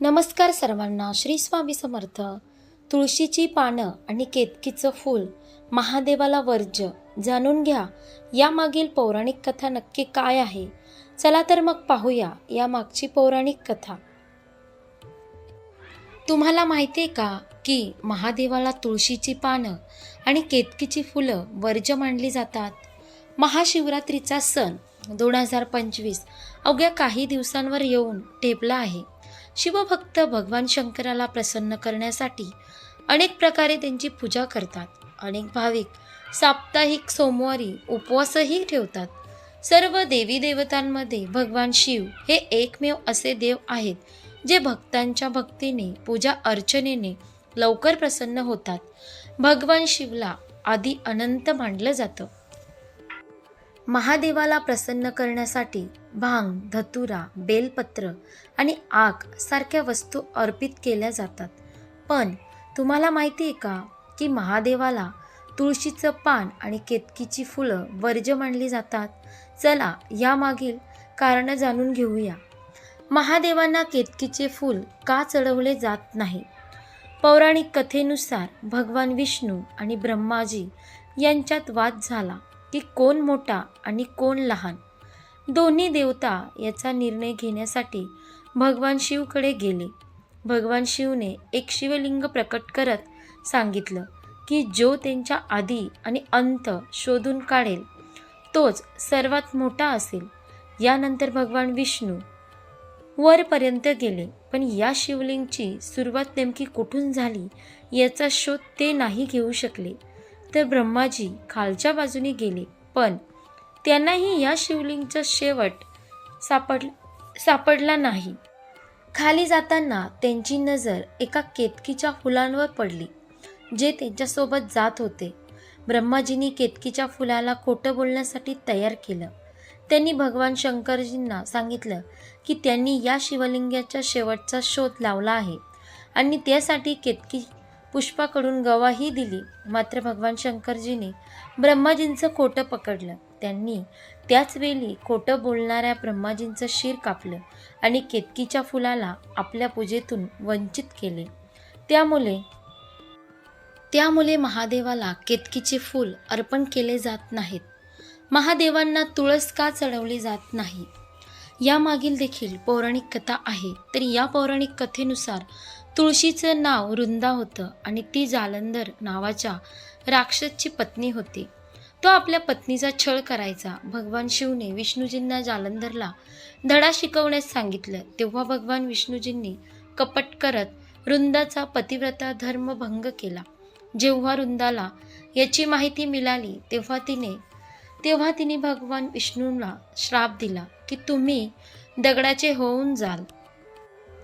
नमस्कार सर्वांना श्री स्वामी समर्थ. तुळशीची पानं आणि केतकीचं फूल महादेवाला वर्ज्य जाणून घ्या. यामागील पौराणिक कथा नक्की काय आहे? चला तर मग पाहूया या मागची पौराणिक कथा. तुम्हाला माहिती आहे का की महादेवाला तुळशीची पानं आणि केतकीची फुलं वर्ज्य मानली जातात? महाशिवरात्रीचा सण दोन हजार पंचवीस अवघ्या काही दिवसांवर येऊन ठेपला आहे. शिवभक्त भगवान शंकराला प्रसन्न करण्यासाठी अनेक प्रकारे त्यांची पूजा करतात. अनेक भाविक साप्ताहिक सोमवारी उपवासही ठेवतात. सर्व देवी देवतांमध्ये भगवान शिव हे एकमेव असे देव आहेत जे भक्तांच्या भक्तीने पूजा अर्चनेने लवकर प्रसन्न होतात. भगवान शिवला आधी अनंत मानलं जातं. महादेवाला प्रसन्न करण्यासाठी भांग धतुरा बेलपत्र आणि आग सारख्या वस्तू अर्पित केल्या जातात. पण तुम्हाला माहिती आहे का की महादेवाला तुळशीचं पान आणि केतकीची फुलं वर्ज्य मानली जातात? चला यामागील कारणं जाणून घेऊया. महादेवांना केतकीचे फूल का चढवले जात नाही? पौराणिक कथेनुसार भगवान विष्णू आणि ब्रह्माजी यांच्यात वाद झाला. की कोण मोठा आणि कोण लहान. दोन्ही देवता याचा निर्णय घेण्यासाठी भगवान शिवकडे गेले. भगवान शिवने एक शिवलिंग प्रकट करत सांगितलं की जो त्यांच्या आधी आणि अंत शोधून काढेल तोच सर्वात मोठा असेल. यानंतर भगवान विष्णू वरपर्यंत गेले पण या शिवलिंगची सुरुवात नेमकी कुठून झाली याचा शोध ते नाही घेऊ शकले. तर ब्रह्माजी खालच्या बाजूने गेले. पण त्यांनाही या शिवलिंगचा शेवट सापड सापडला नाही. खाली जाताना त्यांची नजर एका केतकीच्या फुलांवर पडली जे त्यांच्यासोबत जात होते. ब्रह्माजींनी केतकीच्या फुलाला खोटं बोलण्यासाठी तयार केलं. त्यांनी भगवान शंकरजींना सांगितलं की त्यांनी या शिवलिंगाच्या शेवटचा शोध लावला आहे आणि त्यासाठी केतकी पुष्पाकडून गवाही दिली. मात्र भगवान शंकरजीने ब्रह्माजींचं खोटं पकडलं. त्यांनी त्याच वेळी खोटं बोलणाऱ्या ब्रह्माजींचं शिर कापलं आणि केतकीच्या फुलाला आपल्या पूजेतून वंचित केले. त्यामुळे त्यामुळे महादेवाला केतकीचे फूल अर्पण केले जात नाहीत. महादेवांना तुळस का चढवली जात नाही? यामागील देखील पौराणिक कथा आहे. तर या पौराणिक कथेनुसार तुळशीचं नाव वृंदा होतं आणि ती जालंधर नावाच्या राक्षसची पत्नी होती. तो आपल्या पत्नीचा छळ करायचा. भगवान शिवने विष्णूजींना जालंधरला धडा शिकवण्यास सांगितलं. तेव्हा भगवान विष्णूजींनी कपट करत वृंदाचा पतिव्रता धर्म भंग केला. जेव्हा वृंदाला याची माहिती मिळाली तेव्हा तिने तेव्हा तिने भगवान विष्णूला श्राप दिला की तुम्ही दगडाचे होऊन जाल.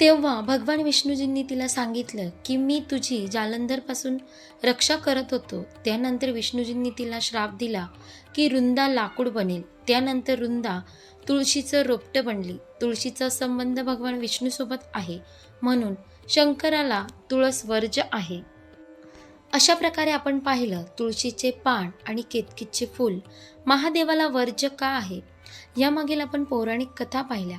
तेव्हा भगवान विष्णूजींनी तिला सांगितलं की मी तुझी जालंधरपासून रक्षा करत होतो. त्यानंतर विष्णूजींनी तिला श्राप दिला की रुंदा लाकूड बनेल. त्यानंतर रुंदा तुळशीचं रोपटं बनली. तुळशीचा संबंध भगवान विष्णूसोबत आहे. म्हणून शंकराला तुळस वर्ज आहे. अशा प्रकारे आपण पाहिलं तुळशीचे पान आणि केतकीचे फूल महादेवाला वर्ज्य का आहे? यामागील आपण पौराणिक कथा पाहिल्या.